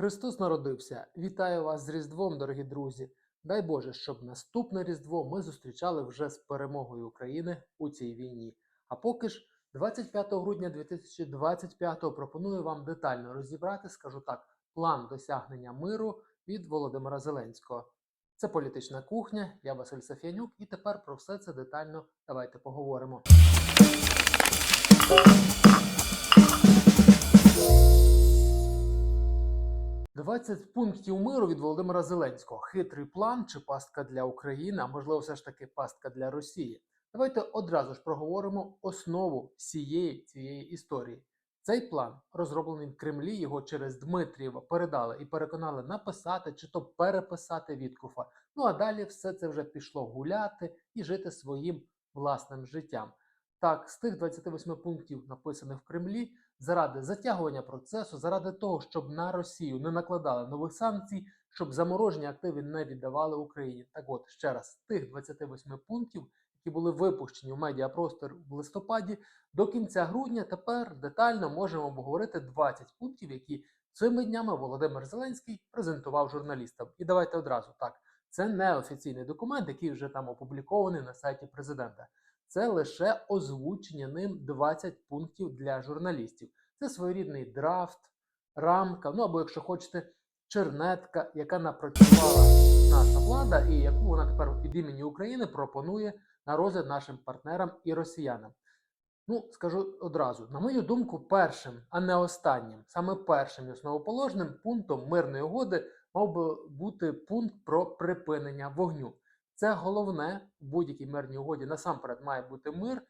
Христос народився. Вітаю вас з Різдвом, дорогі друзі. Дай Боже, щоб наступне Різдво ми зустрічали вже з перемогою України у цій війні. А поки ж 25 грудня 2025 пропоную вам детально розібрати, скажу так, план досягнення миру від Володимира Зеленського. Це політична кухня. Я Василь Сафянюк, і тепер про все це детально давайте поговоримо. «20 пунктів миру від Володимира Зеленського. Хитрий план чи пастка для України, а можливо, все ж таки пастка для Росії. Давайте одразу ж проговоримо основу всієї цієї історії. Цей план розроблений в Кремлі. Його через Дмитрієва передали і переконали написати чи то переписати Віткуфа. Ну а далі все це вже пішло гуляти і жити своїм власним життям. Так, з тих 28 пунктів, написаних в Кремлі, заради затягування процесу, заради того, щоб на Росію не накладали нових санкцій, щоб заморожені активи не віддавали Україні. Так от ще раз, тих 28 пунктів, які були випущені в медіапростор в листопаді, до кінця грудня тепер детально можемо обговорити 20 пунктів, які цими днями Володимир Зеленський презентував журналістам. І давайте одразу так. Це не офіційний документ, який вже там опублікований на сайті президента. Це лише озвучення ним 20 пунктів для журналістів. Це своєрідний драфт, рамка, ну або, якщо хочете, чернетка, яка напрацювала наша влада, і яку вона тепер від імені України пропонує на розгляд нашим партнерам і росіянам. Ну, скажу одразу, на мою думку, першим, а не останнім, саме першим і основоположним пунктом мирної угоди мав би бути пункт про припинення вогню. Це головне в будь-якій мирній угоді. Насамперед має бути мир,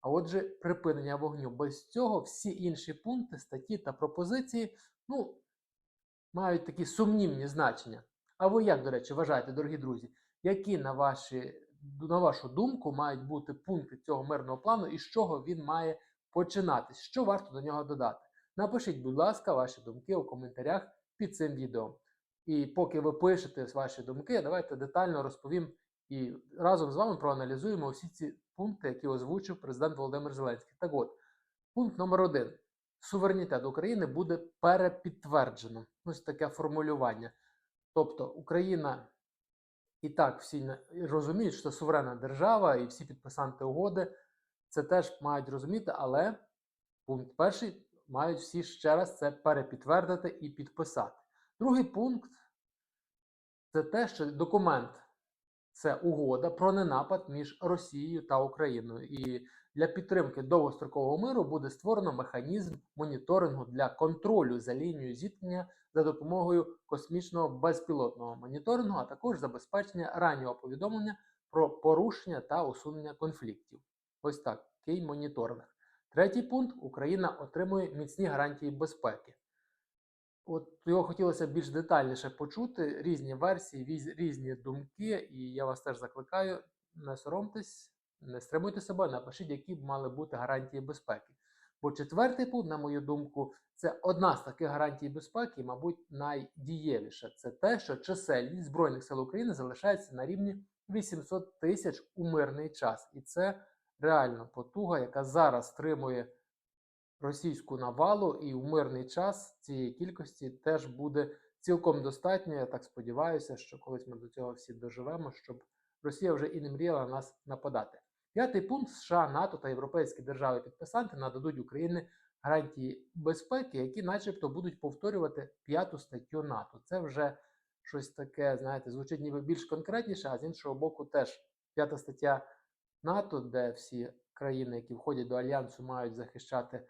а отже, припинення вогню. Без цього всі інші пункти, статті та пропозиції ну, мають такі сумнівні значення. А ви як, до речі, вважаєте, дорогі друзі, які на, ваші, на вашу думку мають бути пункти цього мирного плану і з чого він має починатись? Що варто до нього додати? Напишіть, будь ласка, ваші думки у коментарях під цим відео. І поки ви пишете ваші думки, давайте детально розповім і разом з вами проаналізуємо всі ці пункти, які озвучив президент Володимир Зеленський. Так от, пункт номер один. Суверенітет України буде перепідтверджено. Ось таке формулювання. Тобто Україна і так всі розуміють, що суверенна держава, і всі підписанти угоди це теж мають розуміти, але пункт перший мають всі ще раз це перепідтвердити і підписати. Другий пункт це те, що документ це угода про ненапад між Росією та Україною. І для підтримки довгострокового миру буде створено механізм моніторингу для контролю за лінією зіткнення за допомогою космічного безпілотного моніторингу, а також забезпечення раннього повідомлення про порушення та усунення конфліктів. Ось так, кей моніторинг. Третій пункт: Україна отримує міцні гарантії безпеки. От його хотілося більш детальніше почути, різні версії, різні думки, і я вас теж закликаю, не соромтесь, не стримуйте себе, напишіть, які б мали бути гарантії безпеки. Бо четвертий пункт, на мою думку, це одна з таких гарантій безпеки, мабуть, найдієвіша. Це те, що чисельність Збройних сил України залишається на рівні 800 тисяч у мирний час. І це реально потуга, яка зараз стримує російську навалу, і в мирний час цієї кількості теж буде цілком достатньо. Я так сподіваюся, що колись ми до цього всі доживемо, щоб Росія вже і не мріяла нас нападати. П'ятий пункт США, НАТО та європейські держави-підписанти нададуть Україні гарантії безпеки, які, начебто, будуть повторювати п'яту статтю НАТО. Це вже щось таке, знаєте, звучить ніби більш конкретніше, а з іншого боку, теж п'ята стаття НАТО, де всі країни, які входять до альянсу, мають захищати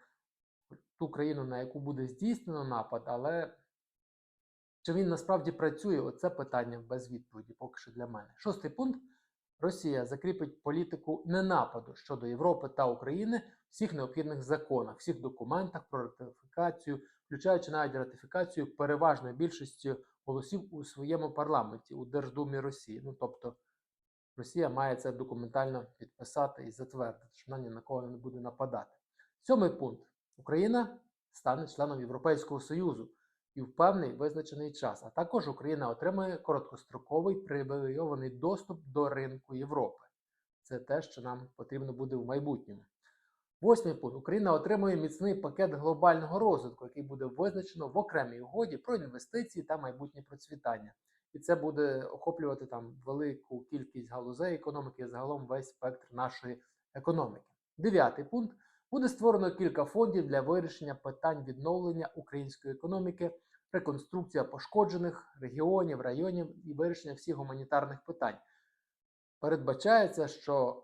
ту країну, на яку буде здійснено напад, але чи він насправді працює? Оце питання без відповіді, поки що для мене. Шостий пункт. Росія закріпить політику ненападу щодо Європи та України в всіх необхідних законах, всіх документах про ратифікацію, включаючи навіть ратифікацію переважної більшості голосів у своєму парламенті у Держдумі Росії. Ну тобто Росія має це документально підписати і затвердити, що вона ні на кого не буде нападати. Сьомий пункт: Україна стане членом Європейського Союзу і в певний визначений час. А також Україна отримає короткостроковий привілейований доступ до ринку Європи. Це те, що нам потрібно буде в майбутньому. Восьмий пункт. Україна отримує міцний пакет глобального розвитку, який буде визначено в окремій угоді про інвестиції та майбутнє процвітання. І це буде охоплювати там велику кількість галузей економіки загалом весь спектр нашої економіки. Дев'ятий пункт. Буде створено кілька фондів для вирішення питань відновлення української економіки, реконструкція пошкоджених регіонів, районів і вирішення всіх гуманітарних питань. Передбачається, що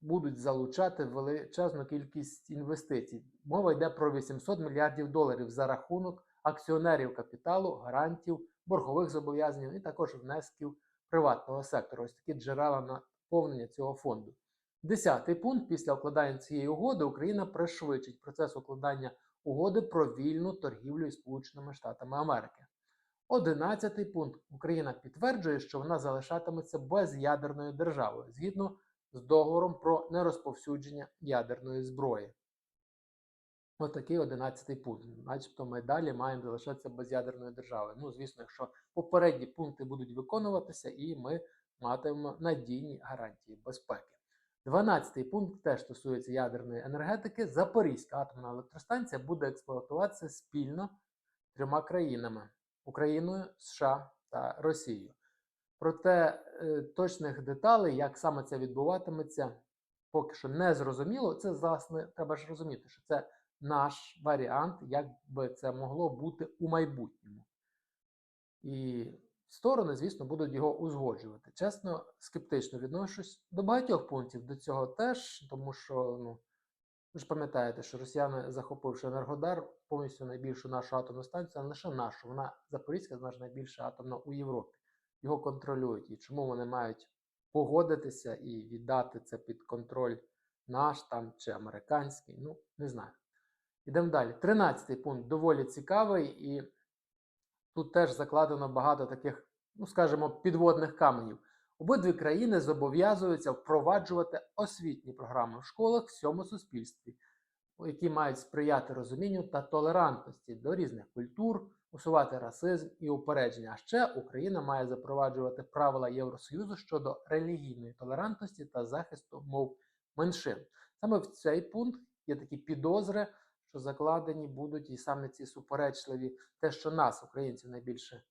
будуть залучати величезну кількість інвестицій. Мова йде про 800 мільярдів доларів за рахунок акціонерів капіталу, гарантів, боргових зобов'язань і також внесків приватного сектору. Ось такі джерела наповнення цього фонду. Десятий пункт після укладання цієї угоди Україна пришвидшить процес укладання угоди про вільну торгівлю із Сполученими Штатами Америки. Одинадцятий пункт Україна підтверджує, що вона залишатиметься безядерною державою згідно з договором про нерозповсюдження ядерної зброї. Отакий одинадцятий пункт. Начебто ми далі маємо залишатися безядерною державою. Ну, звісно, якщо попередні пункти будуть виконуватися, і ми матимемо надійні гарантії безпеки. Дванадцятий пункт теж стосується ядерної енергетики. Запорізька атомна електростанція буде експлуатуватися спільно трьома країнами Україною, США та Росією. Проте е, точних деталей, як саме це відбуватиметься, поки що не зрозуміло. Це, власне, треба ж розуміти, що це наш варіант, як би це могло бути у майбутньому. І сторони, звісно, будуть його узгоджувати. Чесно, скептично відношусь до багатьох пунктів до цього теж, тому що, ну, ви ж пам'ятаєте, що росіяни, захопивши Енергодар, повністю найбільшу нашу атомну станцію, а не лише нашу, вона Запорізька, ж найбільша атомна у Європі. Його контролюють. І чому вони мають погодитися і віддати це під контроль наш там чи американський? Ну, не знаю. Ідемо далі. Тринадцятий пункт доволі цікавий, і тут теж закладено багато таких, ну скажімо, підводних каменів. Обидві країни зобов'язуються впроваджувати освітні програми в школах в всьому суспільстві, які мають сприяти розумінню та толерантності до різних культур, усувати расизм і упередження. А ще Україна має запроваджувати правила Євросоюзу щодо релігійної толерантності та захисту мов меншин. Саме в цей пункт є такі підозри, що закладені будуть і саме ці суперечливі, те, що нас, українців, найбільше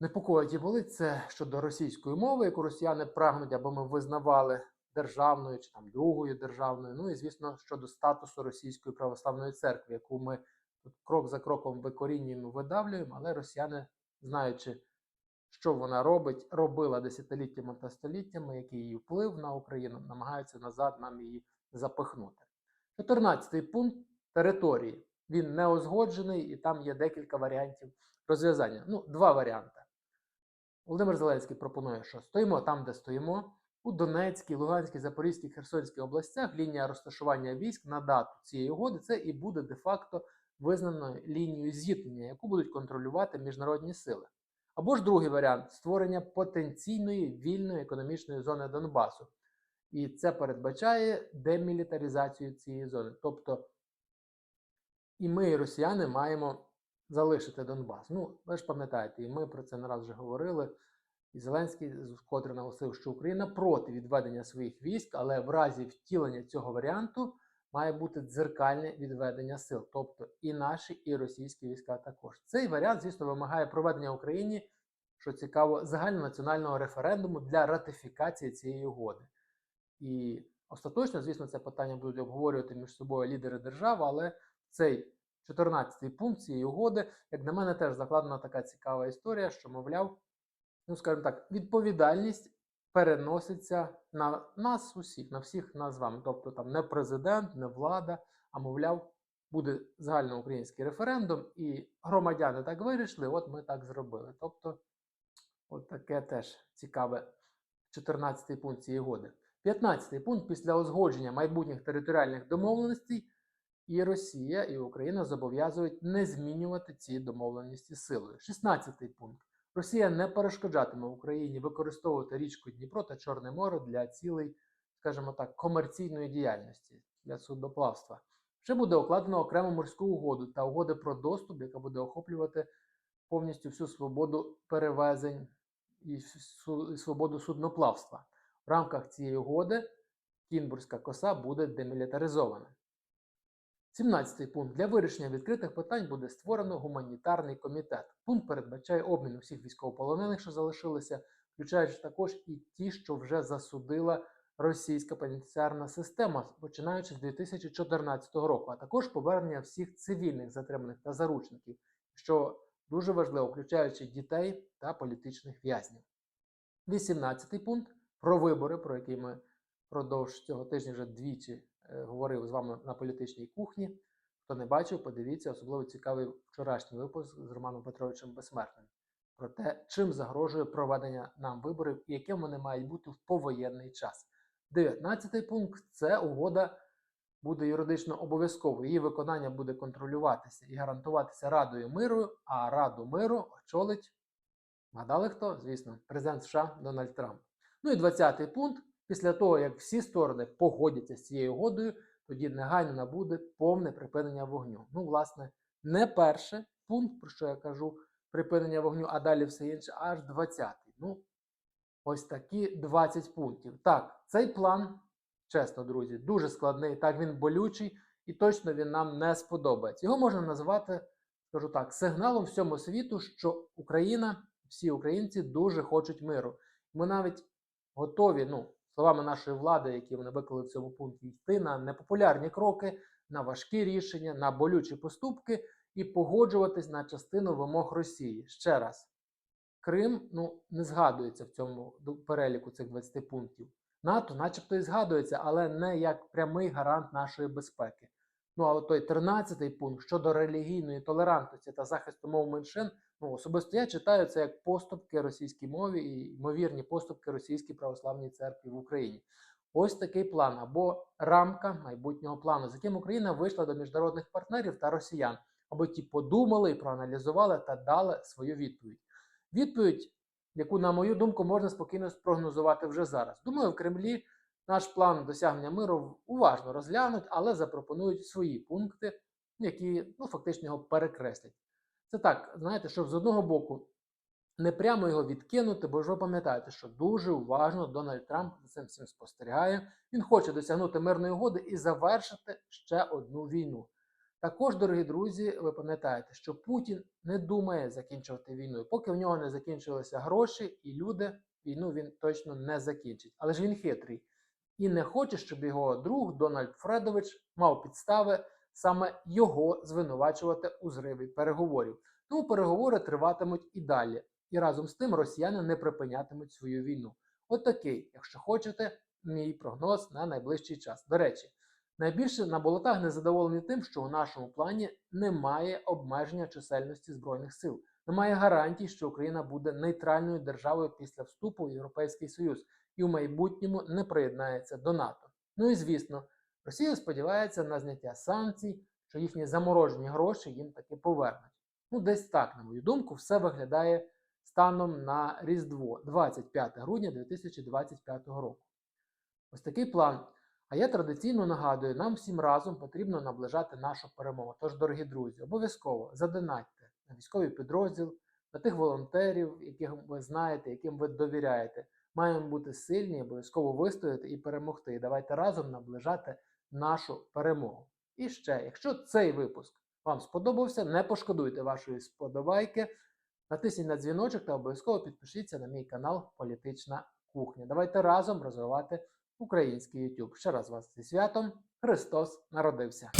непокоїть і болить, це щодо російської мови, яку росіяни прагнуть, аби ми визнавали державною чи там другою державною. Ну і звісно, щодо статусу Російської православної церкви, яку ми крок за кроком викорінюємо, видавлюємо, але росіяни, знаючи, що вона робить, робила десятиліттями та століттями, який її вплив на Україну, намагаються назад нам її запихнути. 14 пункт території. Він не узгоджений, і там є декілька варіантів розв'язання. Ну, два варіанти. Володимир Зеленський пропонує, що стоїмо там, де стоїмо. У Донецькій, Луганській, Запорізькій, Херсонській областях лінія розташування військ на дату цієї угоди це і буде де-факто визнаною лінією зіткнення, яку будуть контролювати міжнародні сили. Або ж другий варіант створення потенційної вільної економічної зони Донбасу. І це передбачає демілітаризацію цієї зони. Тобто і ми, і росіяни, маємо залишити Донбас. Ну, ви ж пам'ятаєте, і ми про це не раз вже говорили. І Зеленський вкотре наголосив, що Україна проти відведення своїх військ, але в разі втілення цього варіанту має бути дзеркальне відведення сил, тобто і наші, і російські війська також. Цей варіант, звісно, вимагає проведення в Україні, що цікаво, загальнонаціонального референдуму для ратифікації цієї угоди. І остаточно, звісно, це питання будуть обговорювати між собою лідери держав, але цей 14-й пункт цієї угоди, як на мене, теж закладена така цікава історія, що, мовляв, ну, скажімо так, відповідальність переноситься на нас усіх, на всіх нас з вами. Тобто там не президент, не влада, а мовляв, буде загальноукраїнський референдум, і громадяни так вирішили, от ми так зробили. Тобто, от таке теж цікаве 14-й пункт цієї угоди. 15-й пункт після узгодження майбутніх територіальних домовленостей і Росія, і Україна зобов'язують не змінювати ці домовленості силою. 16-й пункт. Росія не перешкоджатиме Україні використовувати річку Дніпро та Чорне море для цілей, скажімо так, комерційної діяльності для судоплавства. Ще буде укладено окрему морську угоду та угоди про доступ, яка буде охоплювати повністю всю свободу перевезень і свободу судноплавства. В рамках цієї угоди Кінбурзька коса буде демілітаризована. 17 пункт. Для вирішення відкритих питань буде створено гуманітарний комітет. Пункт передбачає обмін усіх військовополонених, що залишилися, включаючи також і ті, що вже засудила російська пенітенціарна система, починаючи з 2014 року, а також повернення всіх цивільних затриманих та заручників, що дуже важливо, включаючи дітей та політичних в'язнів. 18 пункт про вибори, про які ми впродовж цього тижня вже двічі е, говорив з вами на політичній кухні. Хто не бачив, подивіться, особливо цікавий вчорашній випуск з Романом Петровичем Безсмертним про те, чим загрожує проведення нам виборів і яким вони мають бути в повоєнний час. 19 пункт це угода буде юридично обов'язковою. Її виконання буде контролюватися і гарантуватися Радою миру, а Раду миру очолить, гадали хто? Звісно, президент США Дональд Трамп. Ну і 20-й пункт. Після того, як всі сторони погодяться з цією угодою, тоді негайно набуде повне припинення вогню. Ну, власне, не перший пункт, про що я кажу, припинення вогню, а далі все інше, аж 20-й. Ну, ось такі 20 пунктів. Так, цей план, чесно, друзі, дуже складний. Так, він болючий і точно він нам не сподобається. Його можна назвати, скажу так, сигналом всьому світу, що Україна, всі українці дуже хочуть миру. Ми навіть готові, ну, словами нашої влади, які вони виклали в цьому пункті, йти на непопулярні кроки, на важкі рішення, на болючі поступки і погоджуватись на частину вимог Росії. Ще раз, Крим ну, не згадується в цьому переліку цих 20 пунктів. НАТО, начебто, і згадується, але не як прямий гарант нашої безпеки. Ну а от той 13-й пункт щодо релігійної толерантності та захисту мов меншин, ну особисто я читаю це як поступки російській мові і ймовірні поступки російській православній церкві в Україні. Ось такий план або рамка майбутнього плану, з яким Україна вийшла до міжнародних партнерів та росіян, аби ті подумали проаналізували та дали свою відповідь. Відповідь, яку, на мою думку, можна спокійно спрогнозувати вже зараз. Думаю, в Кремлі наш план досягнення миру уважно розглянуть, але запропонують свої пункти, які ну, фактично його перекреслять. Це так, знаєте, щоб з одного боку не прямо його відкинути, бо ж ви пам'ятаєте, що дуже уважно Дональд Трамп за цим всім спостерігає. Він хоче досягнути мирної угоди і завершити ще одну війну. Також, дорогі друзі, ви пам'ятаєте, що Путін не думає закінчувати війну. Поки в нього не закінчилися гроші і люди, війну він точно не закінчить. Але ж він хитрий і не хоче, щоб його друг Дональд Фредович мав підстави саме його звинувачувати у зриві переговорів. Тому переговори триватимуть і далі. І разом з тим росіяни не припинятимуть свою війну. От такий, якщо хочете, мій прогноз на найближчий час. До речі, найбільше на болотах незадоволені тим, що у нашому плані немає обмеження чисельності збройних сил, немає гарантій, що Україна буде нейтральною державою після вступу в Європейський Союз і в майбутньому не приєднається до НАТО. Ну і звісно, Росія сподівається на зняття санкцій, що їхні заморожені гроші їм таки повернуть. Ну, десь так, на мою думку, все виглядає станом на Різдво 25 грудня 2025 року. Ось такий план. А я традиційно нагадую, нам всім разом потрібно наближати нашу перемогу. Тож, дорогі друзі, обов'язково задонатьте на військовий підрозділ, на тих волонтерів, яких ви знаєте, яким ви довіряєте. Маємо бути сильні, обов'язково вистояти і перемогти. Давайте разом наближати нашу перемогу. І ще, якщо цей випуск вам сподобався, не пошкодуйте вашої сподобайки, натисніть на дзвіночок та обов'язково підпишіться на мій канал Політична кухня. Давайте разом розвивати український YouTube. Ще раз вас зі святом Христос народився!